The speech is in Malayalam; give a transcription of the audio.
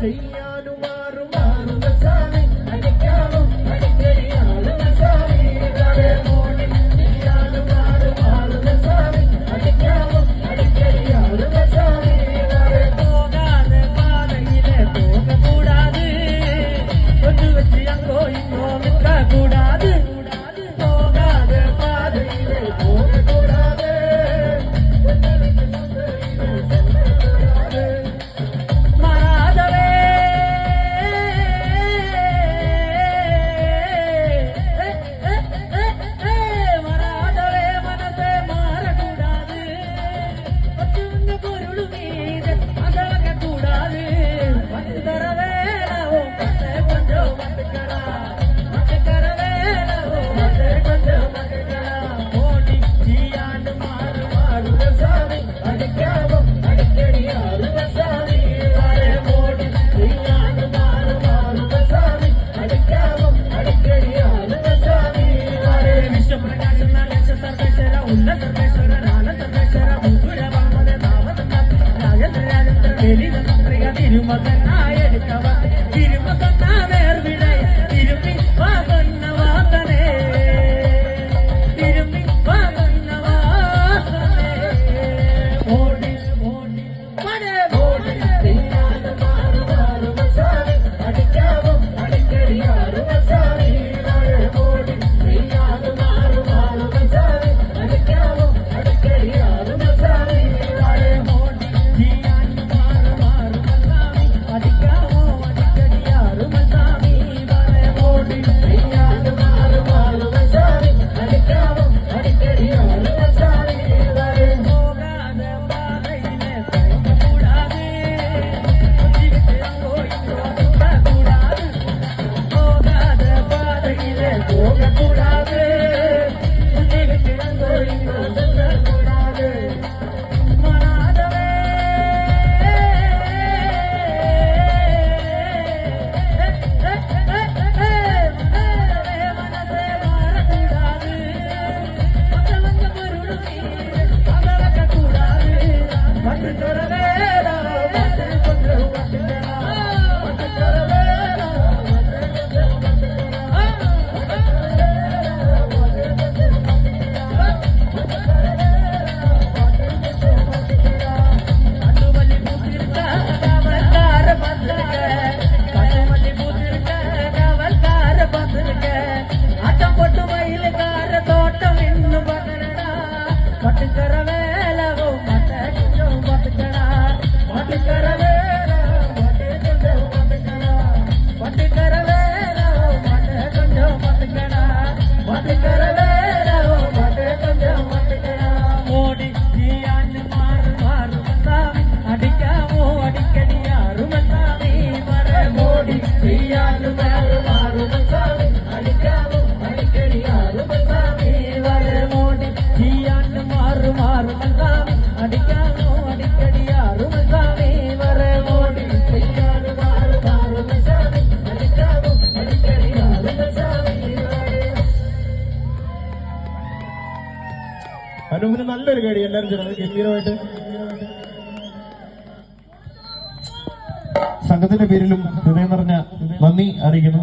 ചെയ്യാനും മാറും മാറും അടിക്കാനും അടിക്കടിയാണ് കൂടാതെ കൂടാതെ പോകാതെ പാതയിലെ más Happy birthday. അനൂപിന് നല്ലൊരു കേടി എല്ലാവരും ചേർന്ന് ഗംഭീരമായിട്ട് സംഘത്തിന്റെ പേരിലും ഹൃദയം നിറഞ്ഞ നന്ദി അറിയിക്കുന്നു.